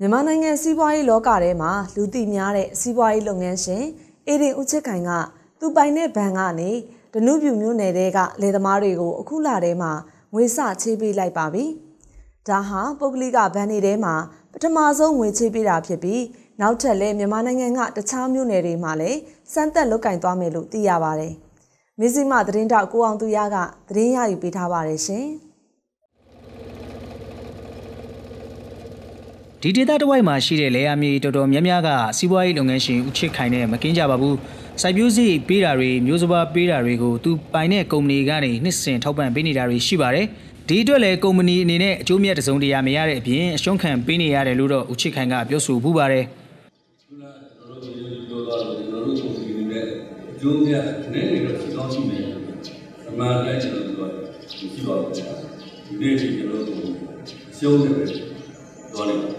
မြန်မာနိုင်ငံစီးပွားရေးလောကထဲမှာလူသိများတဲ့စီးပွားရေးလုပ်ငန်းရှင်အေဒင်ဦးချစ်ခိုင်ကသူပိုင်တဲ့ဘဏ်ကနေဒနုပြူမျိုးနယ်တဲကလယ်သမားတွေကိုအခုလထဲမှာငွေစချေးပေးလိုက်ပါပြီ။ဒါဟာပုဂ္ဂလိကဘဏ်တွေထဲမှာပထမဆုံးငွေချေးပေးတာဖြစ်ပြီးနောက်ထပ်လည်းမြန်မာနိုင်ငံကတခြားမျိုးနယ်တွေမှာလည်းစမ်းသက်လုပ်ကင်သွားမယ်လို့သိရပါတယ်။မင်းစည်းမသတင်းတောက်ကိုအောင်သူရကသတင်းရယူပေးထားပါတယ်ရှင်။ ဒီဒေသတစ်ဝိုက်မှာရှိတဲ့လေယာမြေတော်တော်များများကစီးပွားရေးလုပ်ငန်းရှင်ဦးချစ်ခိုင်နဲ့မကင်းကြပါဘူးစိုက်ပျိုးစည်းပေးတာတွေမျိုးစပါးပေးတာတွေကိုသူပိုင်တဲ့ကုမ္ပဏီကနေနှစ်စဉ်ထောက်ပံ့ပေးနေတာတွေရှိပါတယ်ဒီအတွက်လည်းကုမ္ပဏီအနေနဲ့အကျိုးမြတ်တစုံတရာမရတဲ့အပြင်အရှုံးခံပေးနေရတယ်လို့တော့ဦးချစ်ခိုင်ကပြောဆိုပူပါတယ်ကျွန်တော်တို့ဒီလိုပြောသွားလို့ကျွန်တော်တို့ကိုဒီနဲ့အကျိုးမြတ်နည်းနည်းတော့စီကောင်းရှိနေတယ်အမှန်တိုင်းကျွန်တော်တို့ကရှိပါဘူးဒီနေ့ဒီကျွန်တော်တို့ရှုံးနေပဲသွားလိုက်ပါဘာကြောင့်လဲ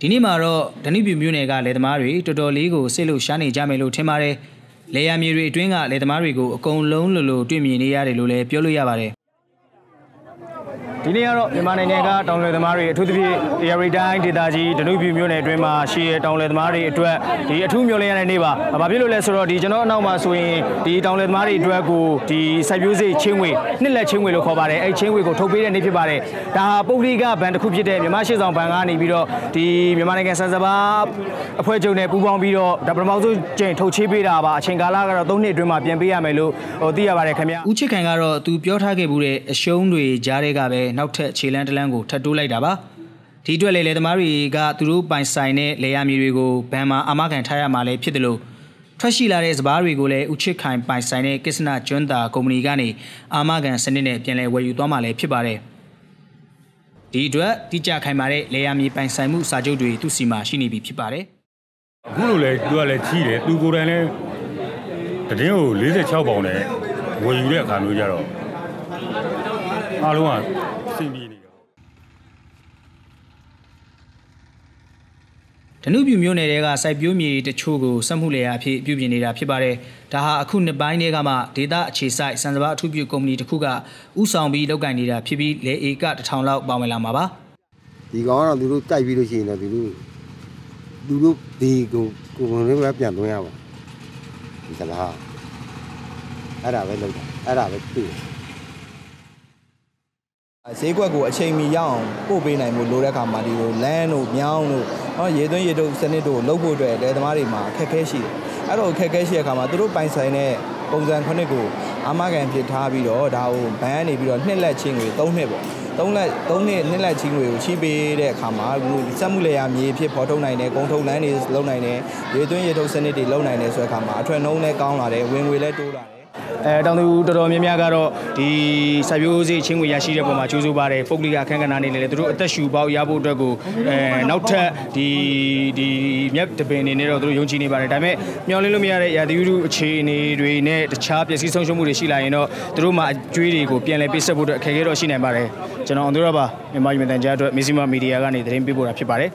ဒီနေ့မှာတော့ဒဏိပြူမျိုးနယ်ကလယ်သမားတွေတော်တော်လေးကိုစိတ်လို့ရှားနေကြမယ်လို့ထင်ပါတယ်လေယာမြေတွေအတွင်းကလယ်သမားတွေကိုအကုန်လုံးလိုလိုတွေ့မြင်နေရတယ်လို့လည်းပြောလို့ရပါတယ် ဒီနေ့ကတော့မြန်မာနိုင်ငံကတောင်လယ်သမားတွေအထူးသဖြင့် Area တိုင်းဒေသကြီးဒနုပြူမျိုးနယ်အတွင်းမှာရှိတဲ့တောင်လယ်သမားတွေအတွက်ဒီအထူးမျိုးလင်းရတဲ့နေ့ပါ။ဘာဖြစ်လို့လဲဆိုတော့ဒီကျွန်တော်အနောက်မှာဆိုရင်ဒီတောင်လယ်သမားတွေအတွက်ကိုဒီစိုက်ပျိုးစိတ်ချင်းဝေနှစ်လက်ချင်းဝေလို့ခေါ်ပါတယ်။အဲ့ချင်းဝေကိုထုတ်ပေးတဲ့နေ့ဖြစ်ပါတယ်။ဒါဟာပုဂ္ဂလိကဘဏ်တစ်ခုဖြစ်တဲ့မြန်မာရှေ့ဆောင်ဘဏ်ကနေပြီးတော့ဒီမြန်မာနိုင်ငံစံစဘာအဖွဲ့ချုပ်နဲ့ပူးပေါင်းပြီးတော့ဒါပထမဆုံးကျင်းထုတ်ချေးပေးတာပါ။အချိန်ကာလကတော့၃နှစ်အတွင်းမှာပြန်ပေးရမယ်လို့ဟိုသိရပါတယ်ခင်ဗျ။ဦးချစ်ခိုင်ကတော့သူပြောထားခဲ့မှုတဲ့အရှုံးတွေကြားတဲ့ကပဲနောက်ထပ်ခြေလန်းတလန်းကိုထပ်တိုးလိုက်တာပါ။ဒီအတွက်လေလေသမားတွေကသူတို့ပိုင်ဆိုင်တဲ့လေယာမြေတွေကိုဘဏ်မှာအာမခံထားရမှာလည်းဖြစ်တယ်လို့ထွက်ရှိလာတဲ့စပားတွေကိုလည်းဦးချစ်ခိုင်ပိုင်ဆိုင်တဲ့ကစ္စနာကျွန်းတာကုမ္ပဏီကနေအာမခံစနစ်နဲ့ပြန်လည်ဝယ်ယူသွားမှာလည်းဖြစ်ပါတယ်။ဒီအတွက်တိကျခိုင်မာတဲ့လေယာမြေပိုင်ဆိုင်မှုစာချုပ်တွေသူ့စီမှာရှိနေပြီဖြစ်ပါတယ်။အခုလိုလဲသူကလည်းကြီးတယ်သူကိုယ်တိုင်လည်းတည်င်းကို46ပေါင်နဲ့ဝယ်ယူတဲ့အခါမျိုးကြတော့အားလုံးက စိတ်ပြေနေတယ်ဓနုပြူမျိုးနယ်တွေကစိုက်ပျိုးမြေတချို့ကိုစက်မှုလယ်ယာအဖြစ်ပြုပြင်နေတာဖြစ်ပါတယ်။ဒါဟာအခုနှစ်ပိုင်းတွေကမှဒေတာအခြေစိုက်စံစဘာအထူးပြုကုမ္ပဏီတစ်ခုကဥဆောင်ပြီးလုပ်ကိုင်နေတာဖြစ်ပြီးလေဧကတစ်ထောင်လောက်ပါဝင်လာမှာပါဒီကောင်ကတော့သူတို့ကြိုက်ပြီးလို့ရှိရင်တော့သူတို့သူတို့ဒီကိုကိုယ်ဝင်လေးပဲပြန်သွင်းရပါဒီကလားအဲ့ဒါပဲလုပ်တာအဲ့ဒါပဲတွေ့တယ် ဈေးကွက်ကိုအချိန်မီရအောင်ပို့ပေးနိုင်မှုလိုတဲ့အခါမှာဒီလိုလမ်းတို့မြောင်းတို့ဟောရေသွင်းရေတို့စနစ်တို့လုပ်ဖို့အတွက်လယ်သမားတွေမှာအခက်အခဲရှိတယ်။အဲ့တော့အခက်အခဲရှိတဲ့အခါမှာသူတို့ပိုင်ဆိုင်တဲ့ပုံစံခုနှစ်ကိုအာမခံဖြစ်ထားပြီးတော့ဒါကိုဘန်းကနေပြီးတော့နှစ်လက်ချင်းကို၃နှစ်ပေါ့။၃လက်၃နှစ်နှစ်လက်ချင်းတွေကိုချီးပေးတဲ့အခါမှာစက်မှုလယ်ယာမြေဖြစ်ပေါ်ထုတ်နိုင်တယ်၊ကုန်ထုတ်လမ်းတွေလုပ်နိုင်တယ်၊ရေသွင်းရေထုတ်စနစ်တွေလုပ်နိုင်တယ်ဆိုတဲ့အခါမှာအထွက်နှုန်းလည်းကောင်းလာတယ်ဝင်ငွေလည်းတိုးလာတယ် အဲတောင်သူတော်တော်များများကတော့ဒီစိုက်ပျိုးစေချင်းကိုရရှိတဲ့ပုံမှာကျိုးစိုးပါတယ်ပုဂ္ဂလိကအခန်းကဏ္ဍနေလည်းသူတို့အသက်ရှူပေါက်ရဖို့အတွက်ကိုအဲနောက်ထပ်ဒီဒီမြက်တပင်နေနဲ့တော့သူတို့ယုံကြည်နေပါတယ်ဒါပေမဲ့မျှော်လင့်လို့မရတဲ့ရာသီဥတုအခြေအနေတွေနဲ့တခြားပျက်စီးဆုံးရှုံးမှုတွေရှိလာရင်တော့သူတို့မှာအကျွေးတွေကိုပြန်လည်ပေးဆက်ဖို့အတွက်အခက်အခဲတော့ရှိနိုင်ပါတယ်ကျွန်တော်အောင်သူရပါမြန်မာပြည်တန်ကြားအတွက်မီဇီမာမီဒီယာကနေသတင်းပေးပို့တာဖြစ်ပါတယ်